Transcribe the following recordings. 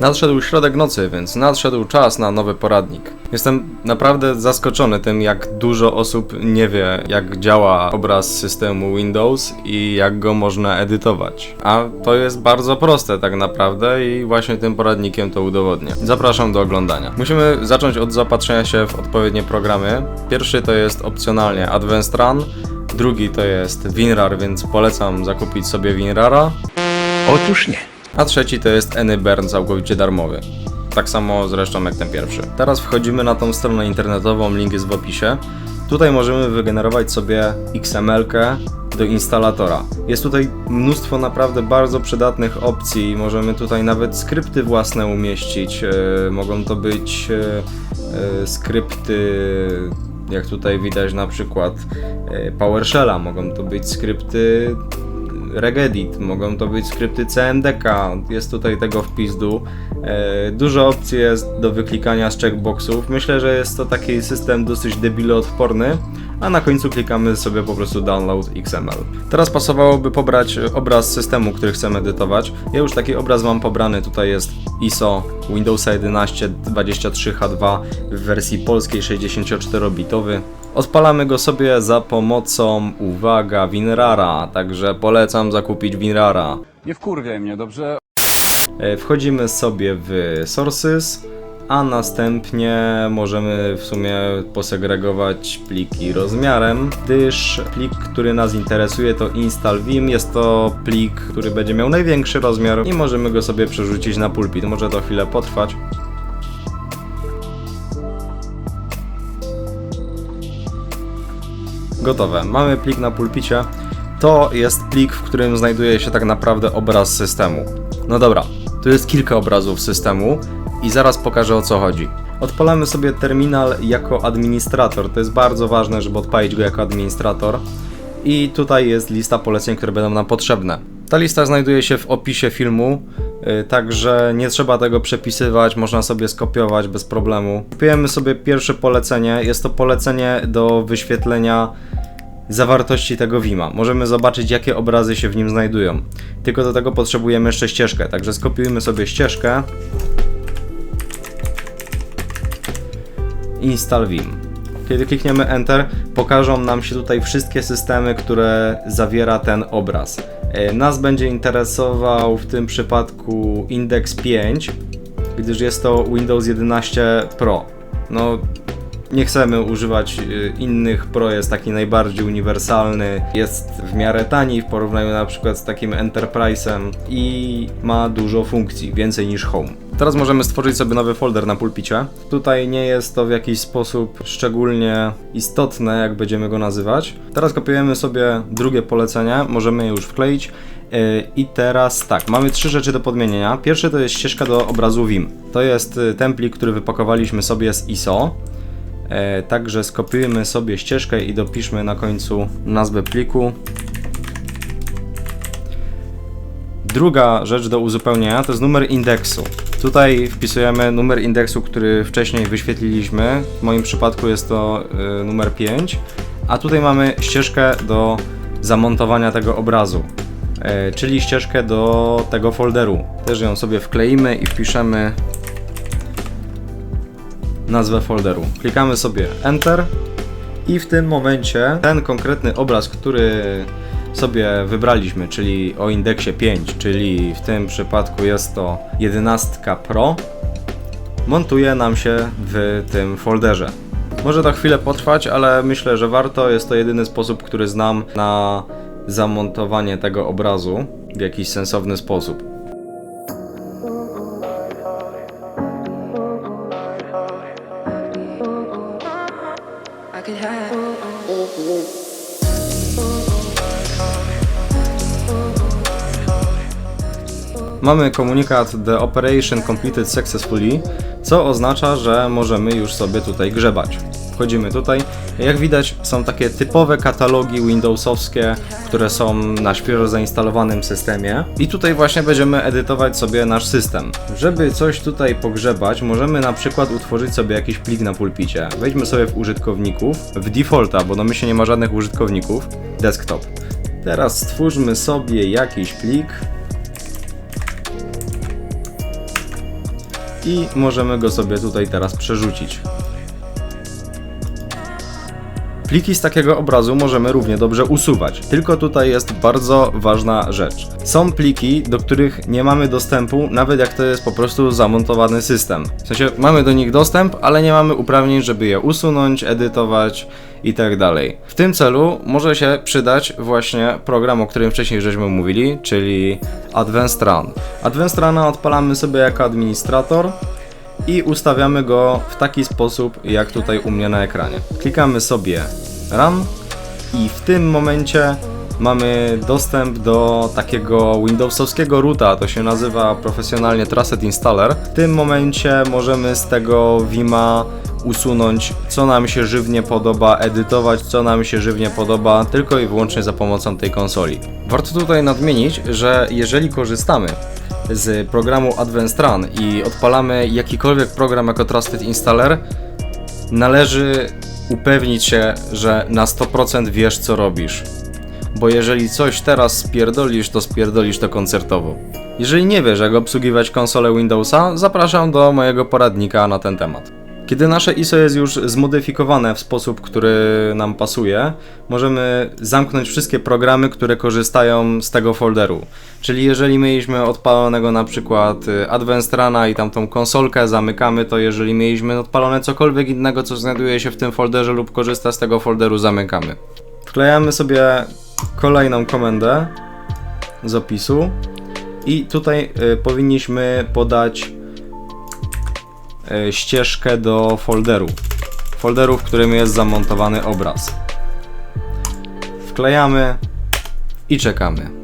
Nadszedł środek nocy, więc nadszedł czas na nowy poradnik. Jestem naprawdę zaskoczony tym, jak dużo osób nie wie, jak działa obraz systemu Windows i jak go można edytować. A to jest bardzo proste tak naprawdę i właśnie tym poradnikiem to udowodnię. Zapraszam do oglądania. Musimy zacząć od zapatrzenia się w odpowiednie programy. Pierwszy to jest opcjonalnie Advanced Run, drugi to jest WinRAR, więc polecam zakupić sobie WinRARa. Otóż nie. A trzeci to jest AnyBurn całkowicie darmowy. Tak samo zresztą jak ten pierwszy. Teraz wchodzimy na tą stronę internetową, link jest w opisie. Tutaj możemy wygenerować sobie XML-kę do instalatora. Jest tutaj mnóstwo naprawdę bardzo przydatnych opcji. Możemy tutaj nawet skrypty własne umieścić. E, mogą to być e, e, skrypty, jak tutaj widać na przykład PowerShella, mogą to być skrypty regedit, mogą to być skrypty CMDK, jest tutaj tego w pizdu. E, dużo opcji jest do wyklikania z checkboxów. Myślę, że jest to taki system dosyć debiloodporny, a na końcu klikamy sobie po prostu download XML. Teraz pasowałoby pobrać obraz systemu, który chcemy edytować. Ja już taki obraz mam pobrany, tutaj jest ISO Windowsa 11 23H2 w wersji polskiej 64-bitowy. Odpalamy go sobie za pomocą, uwaga, WinRara, także polecam zakupić WinRara. Nie wkurwiaj mnie, dobrze? E, Wchodzimy sobie w Sources, a następnie możemy w sumie posegregować pliki rozmiarem, gdyż plik, który nas interesuje to install vim, jest to plik, który będzie miał największy rozmiar i możemy go sobie przerzucić na pulpit. Może to chwilę potrwać. Gotowe. Mamy plik na pulpicie. To jest plik, w którym znajduje się tak naprawdę obraz systemu. No dobra, tu jest kilka obrazów systemu i zaraz pokażę o co chodzi. Odpalamy sobie terminal jako administrator. To jest bardzo ważne, żeby odpalić go jako administrator. I tutaj jest lista poleceń, które będą nam potrzebne. Ta lista znajduje się w opisie filmu, także nie trzeba tego przepisywać, można sobie skopiować bez problemu. Kopiujemy sobie pierwsze polecenie. Jest to polecenie do wyświetlenia zawartości tego Vima. Możemy zobaczyć, jakie obrazy się w nim znajdują. Tylko do tego potrzebujemy jeszcze ścieżkę, także skopiujmy sobie ścieżkę. Install Vim. Kiedy klikniemy Enter, pokażą nam się tutaj wszystkie systemy, które zawiera ten obraz. E, Nas będzie interesował w tym przypadku Index 5, gdyż jest to Windows 11 Pro. No, nie chcemy używać y, innych Pro, jest taki najbardziej uniwersalny, jest w miarę tani w porównaniu na przykład z takim Enterprise'em i ma dużo funkcji, więcej niż Home. Teraz możemy stworzyć sobie nowy folder na pulpicie. Tutaj nie jest to w jakiś sposób szczególnie istotne, jak będziemy go nazywać. Teraz kopiujemy sobie drugie polecenie, możemy je już wkleić. Yy, I teraz tak, mamy trzy rzeczy do podmienienia. Pierwszy to jest ścieżka do obrazu Vim. To jest y, templik, który wypakowaliśmy sobie z ISO. E, także skopiujemy sobie ścieżkę i dopiszmy na końcu nazwę pliku. Druga rzecz do uzupełnienia to jest numer indeksu. Tutaj wpisujemy numer indeksu, który wcześniej wyświetliliśmy. W moim przypadku jest to y, numer 5. A tutaj mamy ścieżkę do zamontowania tego obrazu, e, czyli ścieżkę do tego folderu. Też ją sobie wkleimy i wpiszemy nazwę folderu. Klikamy sobie Enter i w tym momencie ten konkretny obraz, który sobie wybraliśmy, czyli o indeksie 5, czyli w tym przypadku jest to 11 Pro, montuje nam się w tym folderze. Może to chwilę potrwać, ale myślę, że warto. Jest to jedyny sposób, który znam na zamontowanie tego obrazu w jakiś sensowny sposób. Mamy komunikat The Operation Completed Successfully, co oznacza, że możemy już sobie tutaj grzebać. Wchodzimy tutaj. Jak widać, są takie typowe katalogi Windowsowskie, które są na świeżo zainstalowanym systemie. I tutaj właśnie będziemy edytować sobie nasz system. Żeby coś tutaj pogrzebać, możemy na przykład utworzyć sobie jakiś plik na pulpicie. Wejdźmy sobie w użytkowników, w defaulta, bo domyślnie nie ma żadnych użytkowników, desktop. Teraz stwórzmy sobie jakiś plik. I możemy go sobie tutaj teraz przerzucić. Pliki z takiego obrazu możemy równie dobrze usuwać, tylko tutaj jest bardzo ważna rzecz. Są pliki, do których nie mamy dostępu, nawet jak to jest po prostu zamontowany system. W sensie mamy do nich dostęp, ale nie mamy uprawnień, żeby je usunąć, edytować i tak. W tym celu może się przydać właśnie program, o którym wcześniej żeśmy mówili, czyli Advanced Run. Advanced Runa odpalamy sobie jako administrator i ustawiamy go w taki sposób, jak tutaj u mnie na ekranie. Klikamy sobie Run i w tym momencie mamy dostęp do takiego Windowsowskiego roota, to się nazywa profesjonalnie Trusted Installer. W tym momencie możemy z tego Vima usunąć, co nam się żywnie podoba, edytować, co nam się żywnie podoba, tylko i wyłącznie za pomocą tej konsoli. Warto tutaj nadmienić, że jeżeli korzystamy z programu Advanced Run i odpalamy jakikolwiek program jako Trusted Installer, należy upewnić się, że na 100% wiesz co robisz. Bo jeżeli coś teraz spierdolisz, to spierdolisz to koncertowo. Jeżeli nie wiesz jak obsługiwać konsolę Windowsa, zapraszam do mojego poradnika na ten temat. Kiedy nasze ISO jest już zmodyfikowane w sposób, który nam pasuje, możemy zamknąć wszystkie programy, które korzystają z tego folderu. Czyli jeżeli mieliśmy odpalonego na przykład y, Advanced Runa i tamtą konsolkę zamykamy, to jeżeli mieliśmy odpalone cokolwiek innego, co znajduje się w tym folderze lub korzysta z tego folderu, zamykamy. Wklejamy sobie kolejną komendę z opisu i tutaj y, powinniśmy podać ścieżkę do folderu. Folderu, w którym jest zamontowany obraz. Wklejamy i czekamy.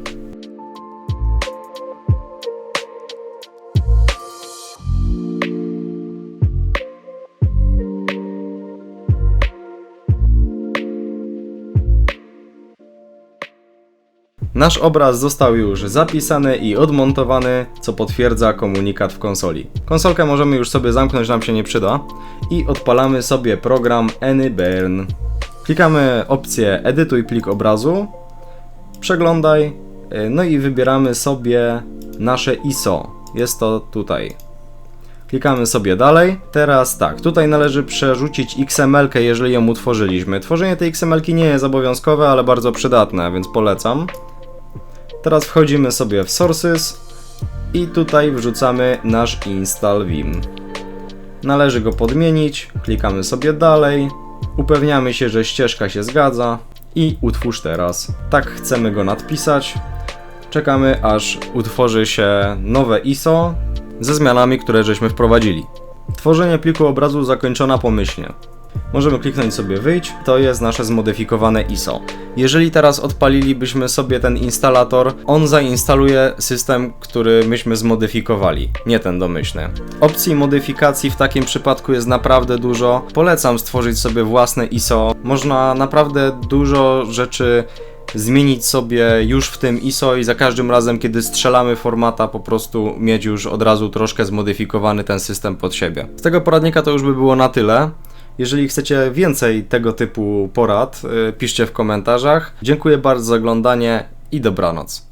Nasz obraz został już zapisany i odmontowany, co potwierdza komunikat w konsoli. Konsolkę możemy już sobie zamknąć, nam się nie przyda. I odpalamy sobie program AnyBurn. Klikamy opcję Edytuj plik obrazu, przeglądaj, y, no i wybieramy sobie nasze ISO. Jest to tutaj. Klikamy sobie dalej. Teraz tak, tutaj należy przerzucić XML, jeżeli ją utworzyliśmy. Tworzenie tej XML nie jest obowiązkowe, ale bardzo przydatne, więc polecam. Teraz wchodzimy sobie w Sources i tutaj wrzucamy nasz install vim. Należy go podmienić, klikamy sobie dalej, upewniamy się, że ścieżka się zgadza i utwórz teraz. Tak chcemy go nadpisać. Czekamy aż utworzy się nowe ISO ze zmianami, które żeśmy wprowadzili. Tworzenie pliku obrazu zakończona pomyślnie. Możemy kliknąć sobie wyjść, to jest nasze zmodyfikowane ISO. Jeżeli teraz odpalilibyśmy sobie ten instalator, on zainstaluje system, który myśmy zmodyfikowali, nie ten domyślny. Opcji modyfikacji w takim przypadku jest naprawdę dużo. Polecam stworzyć sobie własne ISO. Można naprawdę dużo rzeczy zmienić sobie już w tym ISO i za każdym razem, kiedy strzelamy formata, po prostu mieć już od razu troszkę zmodyfikowany ten system pod siebie. Z tego poradnika to już by było na tyle. Jeżeli chcecie więcej tego typu porad, y, piszcie w komentarzach. Dziękuję bardzo za oglądanie i dobranoc.